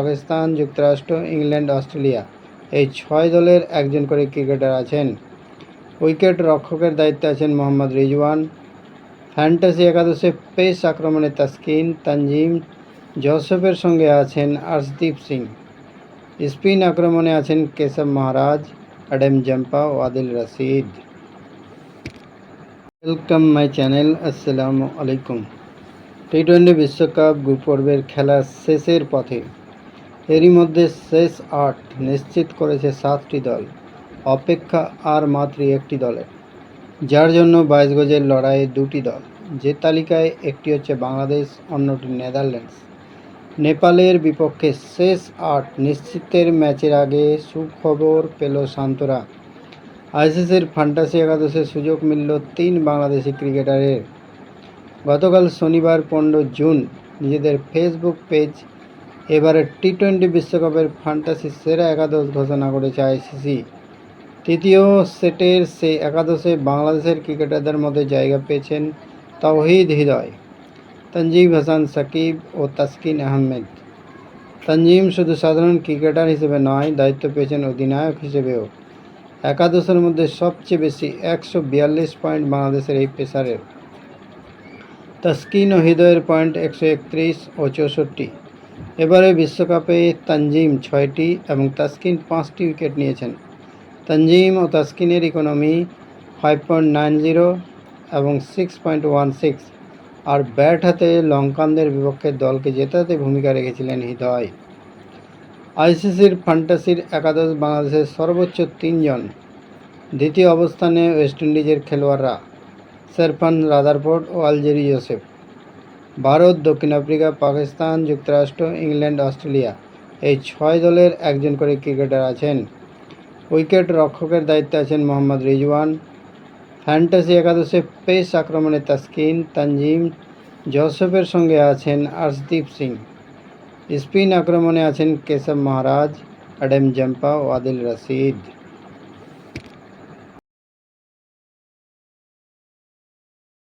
পাকিস্তান, যুক্তরাষ্ট্র, England, Australia এই ছয় দলের একজন করে ক্রিকেটার আছেন। উইকেট রক্ষকের দায়িত্বে আছেন মোহাম্মদ রিজওয়ান। ফ্যান্টাসি একাদশে পেস আক্রমণে তাসকিন, তানজিম জোসেফের সঙ্গে আছেন আর্শদীপ সিং। স্পিন আক্রমণে আছেন Keshav Maharaj Adam Zampa O Adil Rashid. Welcome my channel, আসসালামু আলাইকুম। টি টোয়েন্টি বিশ্বকাপ গ্রুপ পর্বের খেলা শেষের পথে এরই মধ্যে শেষ আট নিশ্চিত করেছে সাতটি দল। অপেক্ষা আর মাত্র একটি দলের যার জন্য বাইশ গজের লড়াইয়ে দুটি দল। যে তালিকায় একটি হচ্ছে বাংলাদেশ, অন্যটি নেদারল্যান্ডস। নেপালের বিপক্ষে শেষ আট নিশ্চিতের ম্যাচের আগে সুখবর পেল শান্তরা আইসিসির ফান্টাসি একাদশে সুযোগ মিলল তিন বাংলাদেশি ক্রিকেটারের। গতকাল শনিবার পনেরো জুন নিজেদের ফেসবুক পেজ এবারে টি টোয়েন্টি বিশ্বকাপের ফান্টাসি সেরা একাদশ ঘোষণা করেছে আইসিসি। তৃতীয় সেটের সেই একাদশে বাংলাদেশের ক্রিকেটারদের মধ্যে জায়গা পেয়েছেন তাওহিদ হৃদয় তঞ্জিম হাসান সাকিব ও তাসকিন আহমেদ। তঞ্জিম শুধু সাধারণ ক্রিকেটার হিসেবে নয়, দায়িত্ব পেয়েছেন অধিনায়ক হিসেবেও। একাদশের মধ্যে সবচেয়ে বেশি একশো বিয়াল্লিশ পয়েন্ট বাংলাদেশের এই পেসারের। তাসকিন ও হৃদয়ের পয়েন্ট একশো একত্রিশ ও চৌষট্টি। এবারে বিশ্বকাপে তানজিম ছয়টি এবং তাসকিন পাঁচটি উইকেট নিয়েছেন। তানজিম ও তাসকিনের economy five point nine zero এবং সিক্স পয়েন্ট ওয়ান সিক্স আর ব্যাট হাতে লঙ্কানদের বিপক্ষে দলকে জেতাতে ভূমিকা রেখেছিলেন হৃদয়। আইসিসির ফান্টাসির একাদশ বাংলাদেশের সর্বোচ্চ তিনজন। দ্বিতীয় অবস্থানে ওয়েস্ট ইন্ডিজের খেলোয়াড়রা, সেরফান রাদারফোর্ড ও আলজেরি জোসেফ। ভারত, দক্ষিণ আফ্রিকা, পাকিস্তান, যুক্তরাষ্ট্র, ইংল্যান্ড, অস্ট্রেলিয়া এই ছয় দলের একজন করে ক্রিকেটার আছেন। উইকেট রক্ষকের দায়িত্বে আছেন মোহাম্মদ রিজওয়ান। ফ্যান্টাসি একাদশে পেস আক্রমণে তাসকিন, তানজিম জোসেফের সঙ্গে আছেন আর্শদীপ সিং। স্পিন আক্রমণে আছেন কেশব মহারাজ অ্যাডাম জাম্পা ও আদিল রশিদ।